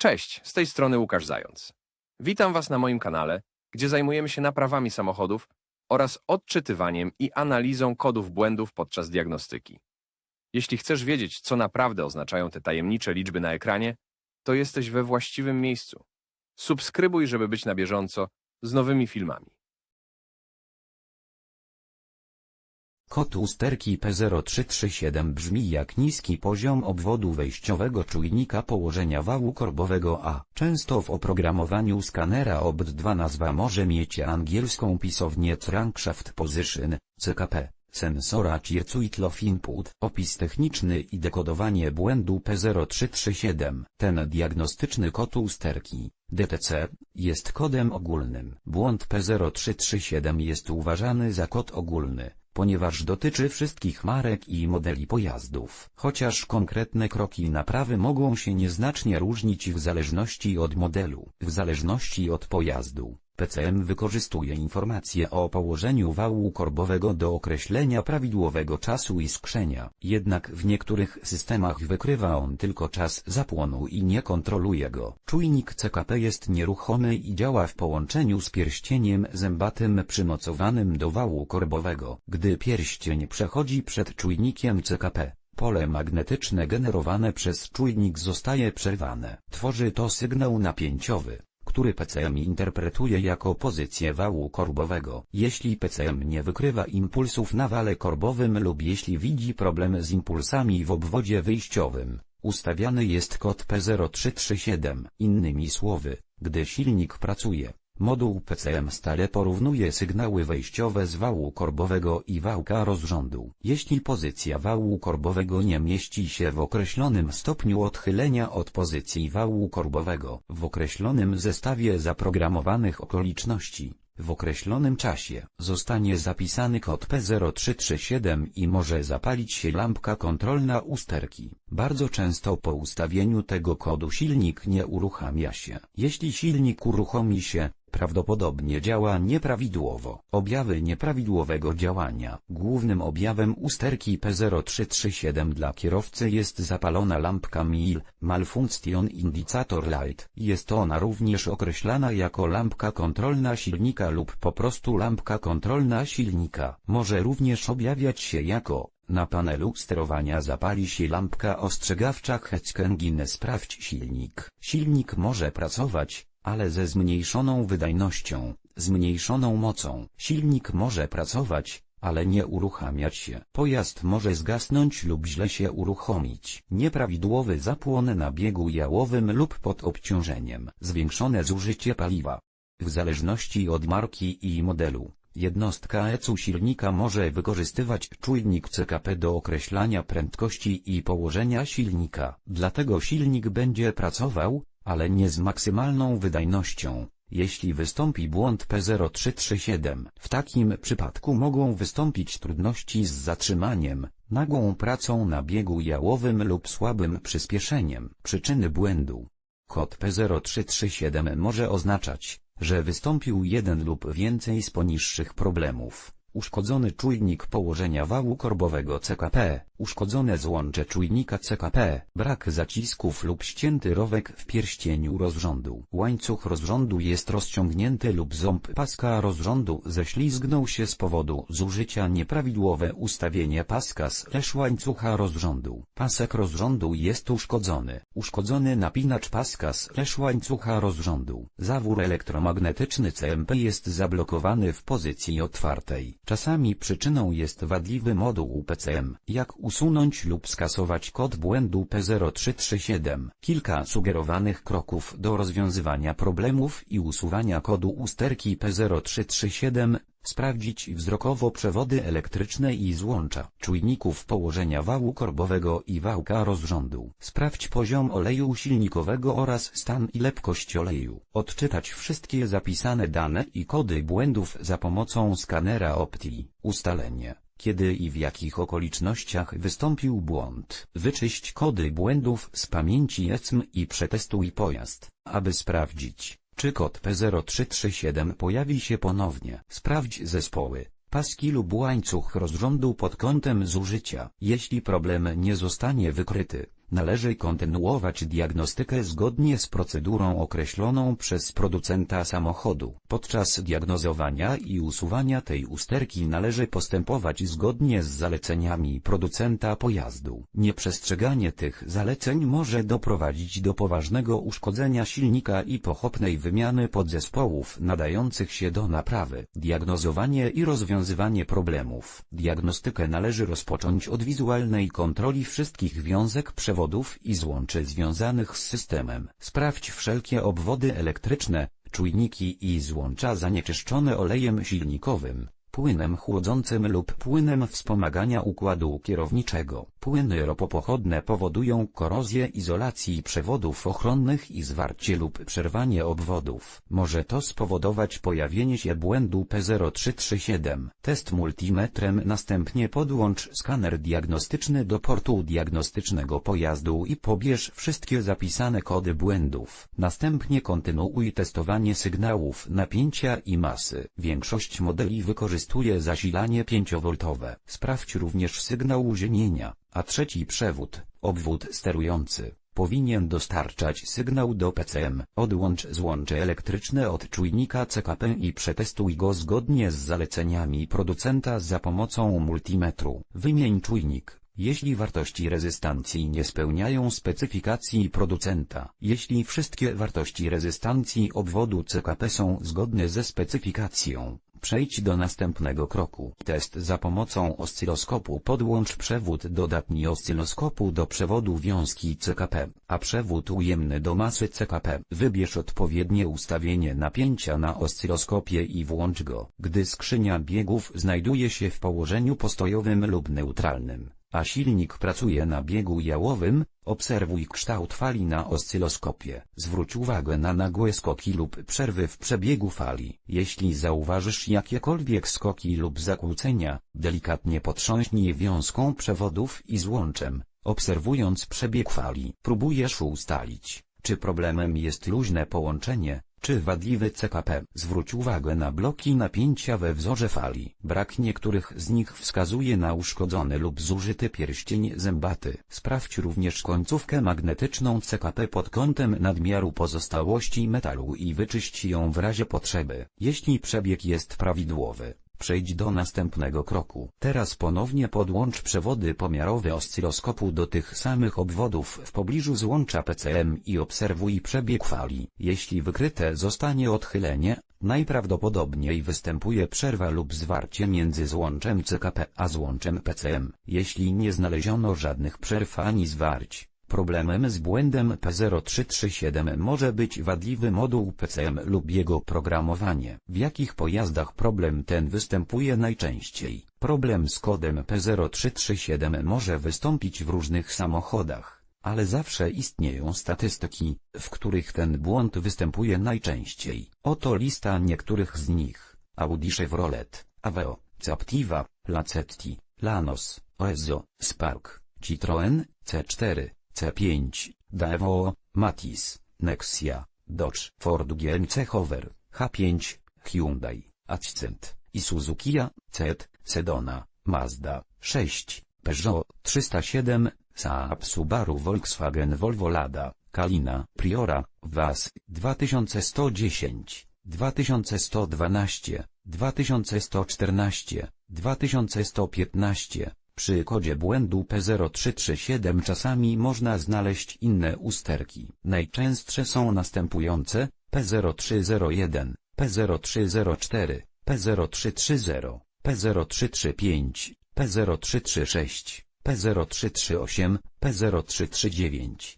Cześć, z tej strony Łukasz Zając. Witam Was na moim kanale, gdzie zajmujemy się naprawami samochodów oraz odczytywaniem i analizą kodów błędów podczas diagnostyki. Jeśli chcesz wiedzieć, co naprawdę oznaczają te tajemnicze liczby na ekranie, to jesteś we właściwym miejscu. Subskrybuj, żeby być na bieżąco z nowymi filmami. Kod usterki P0337 brzmi jak niski poziom obwodu wejściowego czujnika położenia wału korbowego A. Często w oprogramowaniu skanera OBD2 nazwa może mieć angielską pisownię Crankshaft Position, CKP. Sensora Circuit of Input, opis techniczny i dekodowanie błędu P0337. Ten diagnostyczny kod usterki, DTC, jest kodem ogólnym. Błąd P0337 jest uważany za kod ogólny ponieważ dotyczy wszystkich marek i modeli pojazdów. Chociaż konkretne kroki naprawy mogą się nieznacznie różnić w zależności od modelu, w zależności od pojazdu. PCM wykorzystuje informacje o położeniu wału korbowego do określenia prawidłowego czasu iskrzenia. Jednak w niektórych systemach wykrywa on tylko czas zapłonu i nie kontroluje go. Czujnik CKP jest nieruchomy i działa w połączeniu z pierścieniem zębatym przymocowanym do wału korbowego. Gdy pierścień przechodzi przed czujnikiem CKP, Pole magnetyczne generowane przez czujnik zostaje przerwane. Tworzy to sygnał napięciowy który PCM interpretuje jako pozycję wału korbowego. Jeśli PCM nie wykrywa impulsów na wale korbowym lub jeśli widzi problem z impulsami w obwodzie wyjściowym, ustawiany jest kod P0337. Innymi słowy, gdy silnik pracuje, Moduł PCM stale porównuje sygnały wejściowe z wału korbowego i wałka rozrządu. Jeśli pozycja wału korbowego nie mieści się w określonym stopniu odchylenia od pozycji wału korbowego w określonym zestawie zaprogramowanych okoliczności, w określonym czasie zostanie zapisany kod P0337 i może zapalić się lampka kontrolna usterki. Bardzo często po ustawieniu tego kodu silnik nie uruchamia się. Jeśli silnik uruchomi się, prawdopodobnie działa nieprawidłowo. Objawy nieprawidłowego działania. Głównym objawem usterki P0337 dla kierowcy jest zapalona lampka MIL, Malfunction Indicator Light. Jest ona również określana jako lampka kontrolna silnika lub po prostu lampka kontrolna silnika. Może również objawiać się jako na panelu sterowania zapali się lampka ostrzegawcza Hetzkengine sprawdź silnik. Silnik może pracować, ale ze zmniejszoną wydajnością, zmniejszoną mocą. Silnik może pracować, ale nie uruchamiać się. Pojazd może zgasnąć lub źle się uruchomić. Nieprawidłowy zapłon na biegu jałowym lub pod obciążeniem. Zwiększone zużycie paliwa. W zależności od marki i modelu, jednostka ECU silnika może wykorzystywać czujnik CKP do określania prędkości i położenia silnika. Dlatego silnik będzie pracował, ale nie z maksymalną wydajnością, jeśli wystąpi błąd P0337. W takim przypadku mogą wystąpić trudności z zatrzymaniem, nagłą pracą na biegu jałowym lub słabym przyspieszeniem. Przyczyny błędu. Kod P0337 może oznaczać, że wystąpił jeden lub więcej z poniższych problemów. Uszkodzony czujnik położenia wału korbowego CKP, uszkodzone złącze czujnika CKP, brak zacisków lub ścięty rowek w pierścieniu rozrządu. Łańcuch rozrządu jest rozciągnięty lub ząb paska rozrządu ześlizgnął się z powodu zużycia nieprawidłowe ustawienie paska slash łańcucha rozrządu. Pasek rozrządu jest uszkodzony. Uszkodzony napinacz paska slash łańcucha rozrządu. Zawór elektromagnetyczny CMP jest zablokowany w pozycji otwartej. Czasami przyczyną jest wadliwy moduł PCM. Jak usunąć lub skasować kod błędu P0337. Kilka sugerowanych kroków do rozwiązywania problemów i usuwania kodu usterki P0337. Sprawdzić wzrokowo przewody elektryczne i złącza czujników położenia wału korbowego i wałka rozrządu. Sprawdź poziom oleju silnikowego oraz stan i lepkość oleju. Odczytać wszystkie zapisane dane i kody błędów za pomocą skanera Opti. Ustalenie kiedy i w jakich okolicznościach wystąpił błąd. Wyczyść kody błędów z pamięci ECM i przetestuj pojazd, aby sprawdzić, czy kod P0337 pojawi się ponownie. Sprawdź zespoły, paski lub łańcuch rozrządu pod kątem zużycia. Jeśli problem nie zostanie wykryty, należy kontynuować diagnostykę zgodnie z procedurą określoną przez producenta samochodu. Podczas diagnozowania i usuwania tej usterki należy postępować zgodnie z zaleceniami producenta pojazdu. Nieprzestrzeganie tych zaleceń może doprowadzić do poważnego uszkodzenia silnika i pochopnej wymiany podzespołów nadających się do naprawy. Diagnozowanie i rozwiązywanie problemów. Diagnostykę należy rozpocząć od wizualnej kontroli wszystkich wiązek przewodów i złączy związanych z systemem. Sprawdź wszelkie obwody elektryczne, czujniki i złącza zanieczyszczone olejem silnikowym, płynem chłodzącym lub płynem wspomagania układu kierowniczego. Płyny ropopochodne powodują korozję izolacji przewodów ochronnych i zwarcie lub przerwanie obwodów. Może to spowodować pojawienie się błędu P0337. Test multimetrem następnie podłącz skaner diagnostyczny do portu diagnostycznego pojazdu i pobierz wszystkie zapisane kody błędów. Następnie kontynuuj testowanie sygnałów napięcia i masy. Większość modeli wykorzystuje zasilanie 5V. Sprawdź również sygnał ziemienia, a trzeci przewód, obwód sterujący, powinien dostarczać sygnał do PCM. Odłącz złącze elektryczne od czujnika CKP i przetestuj go zgodnie z zaleceniami producenta za pomocą multimetru. Wymień czujnik. Jeśli wartości rezystancji nie spełniają specyfikacji producenta, jeśli wszystkie wartości rezystancji obwodu CKP są zgodne ze specyfikacją, Przejdź do następnego kroku. Test za pomocą oscyloskopu podłącz przewód dodatni oscyloskopu do przewodu wiązki CKP, a przewód ujemny do masy CKP. Wybierz odpowiednie ustawienie napięcia na oscyloskopie i włącz go, gdy skrzynia biegów znajduje się w położeniu postojowym lub neutralnym a silnik pracuje na biegu jałowym, obserwuj kształt fali na oscyloskopie. Zwróć uwagę na nagłe skoki lub przerwy w przebiegu fali. Jeśli zauważysz jakiekolwiek skoki lub zakłócenia, delikatnie potrząśnij wiązką przewodów i złączem, obserwując przebieg fali. Próbujesz ustalić, czy problemem jest luźne połączenie, czy wadliwy CKP? Zwróć uwagę na bloki napięcia we wzorze fali. Brak niektórych z nich wskazuje na uszkodzony lub zużyty pierścień zębaty. Sprawdź również końcówkę magnetyczną CKP pod kątem nadmiaru pozostałości metalu i wyczyść ją w razie potrzeby. Jeśli przebieg jest prawidłowy, Przejdź do następnego kroku. Teraz ponownie podłącz przewody pomiarowe oscyloskopu do tych samych obwodów w pobliżu złącza PCM i obserwuj przebieg fali. Jeśli wykryte zostanie odchylenie, najprawdopodobniej występuje przerwa lub zwarcie między złączem CKP a złączem PCM. Jeśli nie znaleziono żadnych przerw ani zwarć, Problemem z błędem P0337 może być wadliwy moduł PCM lub jego programowanie. W jakich pojazdach problem ten występuje najczęściej? Problem z kodem P0337 może wystąpić w różnych samochodach, ale zawsze istnieją statystyki, w których ten błąd występuje najczęściej. Oto lista niektórych z nich. Audi Chevrolet, Aveo, Captiva, Lacetti, Lanos, Oezo, Spark, Citroen, C4, C5, Daewoo, Matiz, Nexia, Dodge, Ford GMC Hover, H5, Hyundai, Accent, Isuzu Kia, CET, Sedona, Mazda, 6, Peugeot, 307, Saab Subaru Volkswagen Volvo Lada, Kalina, Priora, VAS, 2110, 2112, 2114, 2115, przy kodzie błędu P0337 czasami można znaleźć inne usterki. Najczęstsze są następujące, P0301, P0304, P0330, P0335, P0336, P0338, P0339.